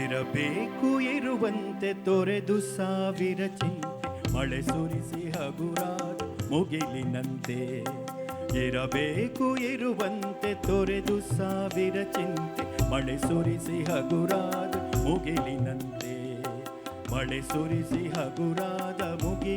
ಇರಬೇಕು ಇರುವಂತೆ ತೊರೆದು ಸಾವಿರ ಚಿಂತೆ, ಮಳೆ ಸುರಿಸಿ ಹಗುರಾದ ಮುಗಿಲಿನಂತೆ. ಇರಬೇಕು ಇರುವಂತೆ ತೊರೆದು ಸಾವಿರ ಚಿಂತೆ, ಮಳೆ ಸುರಿಸಿ ಹಗುರಾದ ಮುಗಿಲಿನಂತೆ. ಮಳೆ ಸುರಿಸಿ ಹಗುರಾದ ಮುಗಿಲಿನಂತೆ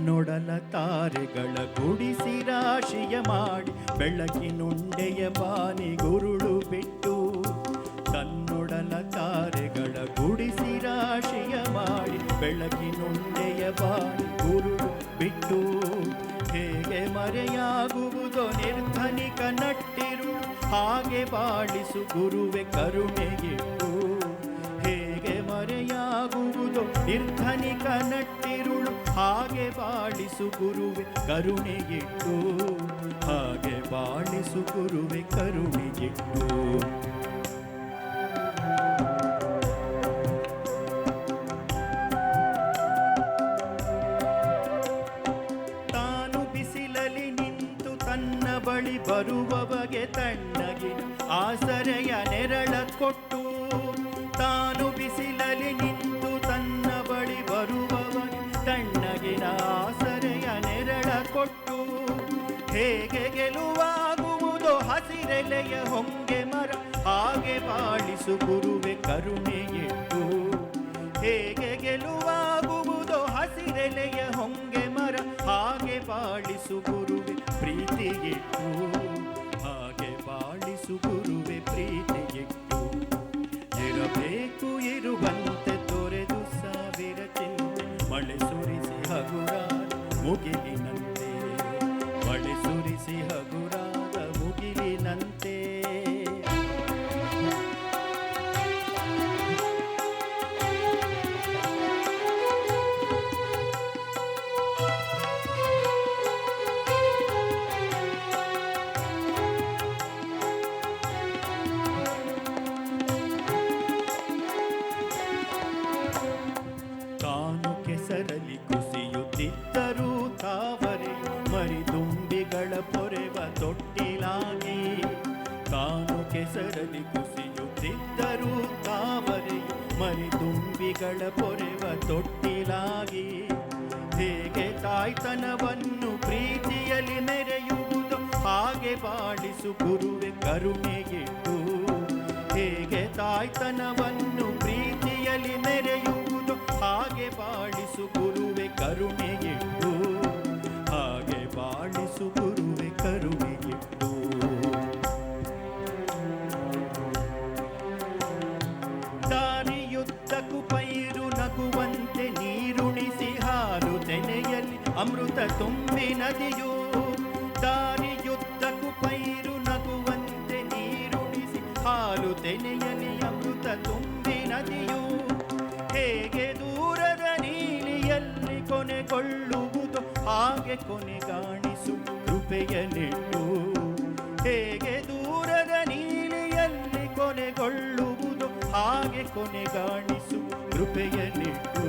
ತನ್ನೊಡಲ ತಾರೆಗಳ ಗುಡಿಸಿ ರಾಶಿಯ ಮಾಡಿ ಬೆಳಕಿನುಂಡೆಯ ಬಾನಿ ಗುರುಳು ಬಿಟ್ಟು ತನ್ನೊಡಲ ತಾರೆಗಳ ಗುಡಿಸಿ ರಾಶಿಯ ಮಾಡಿ ಬೆಳಕಿನುಂಡೆಯ ಬಾನಿ ಗುರುಳು ಬಿಟ್ಟು ಹೇಗೆ ಮರೆಯಾಗುವುದೋ ನಿರ್ಧನಿಕ ನಟ್ಟಿರು, ಹಾಗೆ ಬಾಳಿಸು ಗುರುವೆ ಕರುಣೆಗಿಟ್ಟು ಹೇಗೆ ಮರೆಯಾಗುವುದೋ ನಿರ್ಧನಿಕ ನಟ್ಟಿರುಳು ಹಾಗೆ ಬಾಳಿಸು ಗುರುವೆ ಕರುಣೆಗಿಟ್ಟು ಹಾಗೆ ಬಾಳಿಸು ಗುರುವೆ ಕರುಣೆಗಿಟ್ಟು ತಾನು ಬಿಸಿಲಲ್ಲಿ ನಿಂತು ತನ್ನ ಬಳಿ ಬರುವವಗೆ ತಣ್ಣಗೆ ಆಸರೆಯ ನೆರಳ ಕೊಟ್ಟು. ತಾನು ಬಿಸಿಲಲ್ಲಿ ನಿಂತು ಹೇಗೆ ಗೆಲುವಾಗುವುದೋ ಹಸಿರೆಲೆಯ ಹೊಂಗೆ ಮರ, ಹಾಗೆ ಬಾಳಿಸು ಗುರುವೆ ಕರುಣೆಯೆಟ್ಟು ಹೇಗೆ ಗೆಲುವಾಗುವುದೋ ಹಸಿರೆಲೆಯ ಹೊಂಗೆ ಮರ, ಹಾಗೆ ಬಾಳಿಸು ಗುರುವೆ ಪ್ರೀತಿಗಿಟ್ಟು ಹಾಗೆ ಬಾಳಿಸು ಗುರುವೆ ಪ್ರೀತಿಗಿಟ್ಟು ಇರಬೇಕು ಇರುವಂತೆ ತೊರೆದು ಸಾವಿರ ಚಿಂತೆ ಮಳೆ ಸುರಿಸಿ ಹಗುರ ಮುಗಿಲಿನಂತೆ ಮಳೆ ಸುರಿಸಿ ಹಗುರಾದ ಮುಗಿಲಿನಂತೆ ತಾನು ಕೆಸರಲಿ ಕುಸಿಯುತ್ತಿದ್ದರೂ ತಾವರೆ ಕೆಸರಲಿ ಕುಸಿಯುತ್ತಿದ್ದರೂ ತಾವರೆ ಮರಿದುಂಬಿಗಳ ಪೊರೆವ ತೊಟ್ಟಿಲಾಗಿ. ಹೇಗೆ ತಾಯ್ತನವನ್ನು ಪ್ರೀತಿಯಲ್ಲಿ ನೆರೆಯುವುದು, ಹಾಗೆ ಬಾಳಿಸು ಗುರುವೆ ಕರುಣೆಗಿಟ್ಟು ಹೇಗೆ ತಾಯ್ತನವನ್ನು ಪ್ರೀತಿಯಲ್ಲಿ ನೆರೆಯುವುದು, ಹಾಗೆ ಬಾಳಿಸು ಗುರುವೆ ಕರುಣೆಗಿಟ್ಟು ಅಮೃತ ತುಂಬಿ ನದಿಯು, ದಾರಿಯುದ್ದಕ್ಕೂ ಪೈರು ನಗುವಂತೆ ನೀರುಣಿಸಿ, ಹಾಲು ತೆನೆಯಲಿ ಅಮೃತ ತುಂಬಿ ನದಿಯು. ಹೇಗೆ ದೂರದ ನೀಲಿಯಲ್ಲಿ ಕೊನೆಗೊಳ್ಳುವುದು, ಹಾಗೆ ಕೊನೆಗಾಣಿಸು ಕೃಪೆಯ ನೆಟ್ಟು ಹೇಗೆ ದೂರದ ನೀಲಿಯಲ್ಲಿ ಕೊನೆಗೊಳ್ಳುವುದು, ಹಾಗೆ ಕೊನೆಗಾಣಿಸು ಕೃಪೆಯ ನೆಟ್ಟು